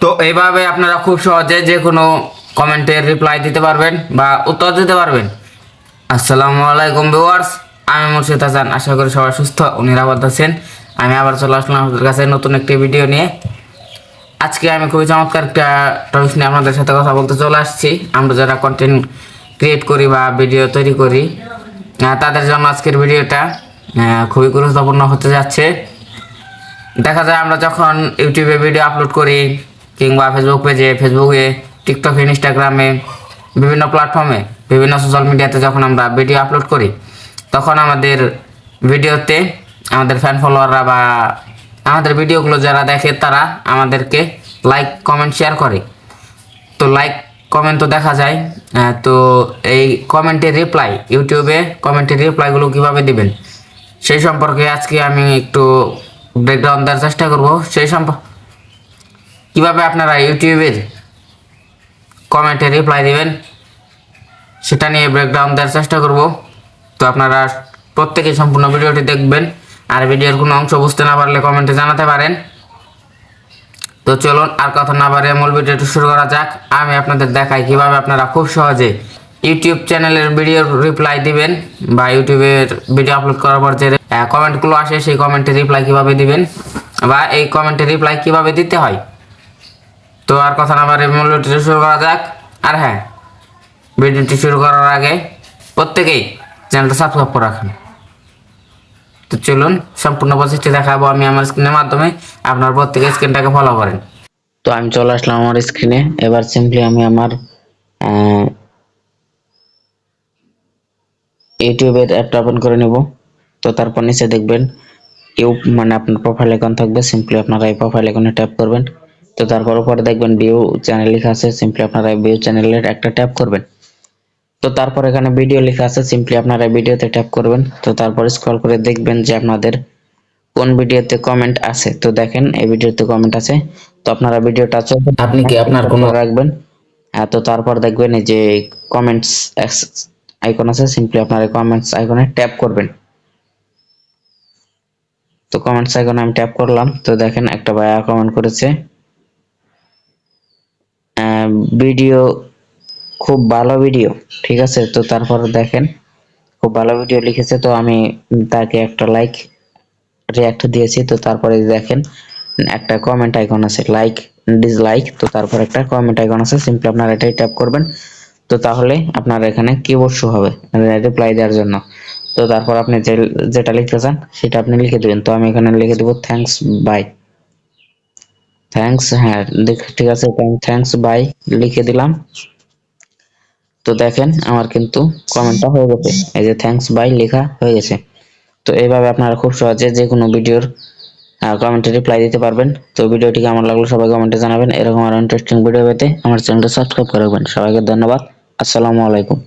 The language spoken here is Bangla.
তো এইভাবে আপনারা খুব সহজে যে কোনো কমেন্টের রিপ্লাই দিতে পারবেন বা উত্তর দিতে পারবেন। আসসালামু আলাইকুম ভিউয়ার্স, আমি মুর্শিদ হাসান। আশা করি সবাই সুস্থ ও নিরাপদ আছেন। আমি আবার চলে আসলাম আপনাদের কাছে নতুন একটি ভিডিও নিয়ে। আজকে আমি খুবই চমৎকার একটা টপিক নিয়ে আপনাদের সাথে কথা বলতে চলে আসছি। আমরা যারা কন্টেন্ট ক্রিয়েট করি বা ভিডিও তৈরি করি তাদের জন্য আজকের ভিডিওটা খুবই গুরুত্বপূর্ণ হতে যাচ্ছে। দেখা যায় আমরা যখন ইউটিউবে ভিডিও আপলোড করি, কিংবা ফেসবুক পেজে ফেসবুকে টিকটকে ইনস্টাগ্রামে বিভিন্ন প্ল্যাটফর্মে বিভিন্ন সোশ্যাল মিডিয়াতে যখন আমরা ভিডিও আপলোড করি, তখন আমাদের ভিডিওতে আমাদের ফ্যান ফলোয়াররা বা আমাদের ভিডিওগুলো যারা দেখে, তারা আমাদেরকে লাইক কমেন্ট শেয়ার করে। তো লাইক কমেন্ট তো দেখা যায় তো এই কমেন্টের রিপ্লাই ইউটিউবে কমেন্টের রিপ্লাইগুলো কীভাবে দিবেন? সেই সম্পর্কে আজকে আমি একটু ব্রেকডাউন দেওয়ার চেষ্টা করব। সেই সম্পর্ক কীভাবে আপনারা ইউটিউবের কমেন্টে রিপ্লাই দিবেন, সেটা নিয়ে ব্রেকডাউন দেওয়ার চেষ্টা করব। তো আপনারা প্রত্যেকে সম্পূর্ণ ভিডিওটি দেখবেন, আর ভিডিওর কোনো অংশ বুঝতে না পারলে কমেন্টে জানাতে পারেন। তো চলুন, আর কথা না পারে মূল ভিডিওটি শুরু করা যাক। আমি আপনাদের দেখাই কীভাবে আপনারা খুব সহজে ইউটিউব চ্যানেলের ভিডিওর রিপ্লাই দিবেন, বা ইউটিউবের ভিডিও আপলোড করার পর যে কমেন্টগুলো আসে, সেই কমেন্টের রিপ্লাই কীভাবে দিবেন? বা এই কমেন্টের রিপ্লাই কীভাবে দিতে হয়? তো আর কথা না মূল ভিডিওটি শুরু করা যাক। আর হ্যাঁ ভিডিওটি শুরু করার আগে প্রত্যেকেই চ্যানেলটা সাবস্ক্রাইব করে রাখেন। তো চলুন, সম্পূর্ণ প্রসেসটি দেখাবো আমি আমার স্ক্রিনের মাধ্যমে। আপনার প্রত্যেকে স্ক্রিনটাকে ফলো করেন। তো আমি চলে আসলাম আমার স্ক্রিনে এবার সিম্পলি আমি আমার ইউটিউবের অ্যাপটা ওপেন করে নেব। তো তারপর নিচে দেখবেন ইউ মানে আপনার প্রোফাইল আইকন থাকবে সিম্পলি আপনারা এই প্রোফাইল আইকনে ট্যাপ করবেন। তো তারপর উপরে দেখবেন ভিউ চ্যানেল লেখা আছে সিম্পলি আপনারা ভিউ চ্যানেলের একটা ট্যাপ করবেন। তো তারপর এখানে ভিডিও লেখা আছে সিম্পলি আপনারা ভিডিওতে ট্যাপ করবেন। তো তারপর স্ক্রল করে দেখবেন যে আপনাদের কোন ভিডিওতে কমেন্ট আছে। তো দেখেন এই ভিডিওতে কমেন্ট আছে। তো আপনারা ভিডিওটা চলবে আপনি কি আপনার কোনো রাখবেন। হ্যাঁ তো তারপর দেখবেন এই যে কমেন্টস আইকন আছে সিম্পলি আপনারা কমেন্টস আইকনে ট্যাপ করবেন। তো কমেন্টস আইকনে আমি ট্যাপ করলাম। তো দেখেন, একটা ভাইয়া কমেন্ট করেছে ভিডিও খুব ভালো ভিডিও ঠিক আছে? তো তারপর দেখেন, খুব ভালো ভিডিও লিখেছে, তো আমি তাকে একটা লাইক রিয়াক্ট দিয়েছি। তো তারপরে দেখেন, একটা কমেন্ট আইকন আছে লাইক ডিসলাইক তো তারপর একটা কমেন্ট আইকন আছে সিম্পলি আপনারা এটাই ট্যাপ করবেন। তো তাহলে আপনার এখানে কিবোর্ড শো হবে রিপ্লাই দেওয়ার জন্য। তো তারপর আপনি যেটা লিখতে চান, সেটা আপনি লিখে দিবেন। তো আমি এখানে লিখে দেবো থ্যাঙ্কস বাই থ্যাঙ্কস হ্যাঁ ঠিক আছে থ্যাঙ্কস বাই লিখে দিলাম। তো দেখেন, আমার কিন্তু কমেন্টটা হয়ে গেছে। এই যে থ্যাঙ্কস বাই লেখা হয়ে গেছে। তো এইভাবে আপনারা খুব সহজে যে কোনো ভিডিওর কমেন্টে রিপ্লাই দিতে পারবেন। তো ভিডিওটি কেমন লাগল সবাই কমেন্টে জানাবেন। এরকম আরও ইন্টারেস্টিং ভিডিও পেতে আমার চ্যানেলটা সাবস্ক্রাইব করে রাখবেন। সবাইকে ধন্যবাদ। আসসালামু আলাইকুম।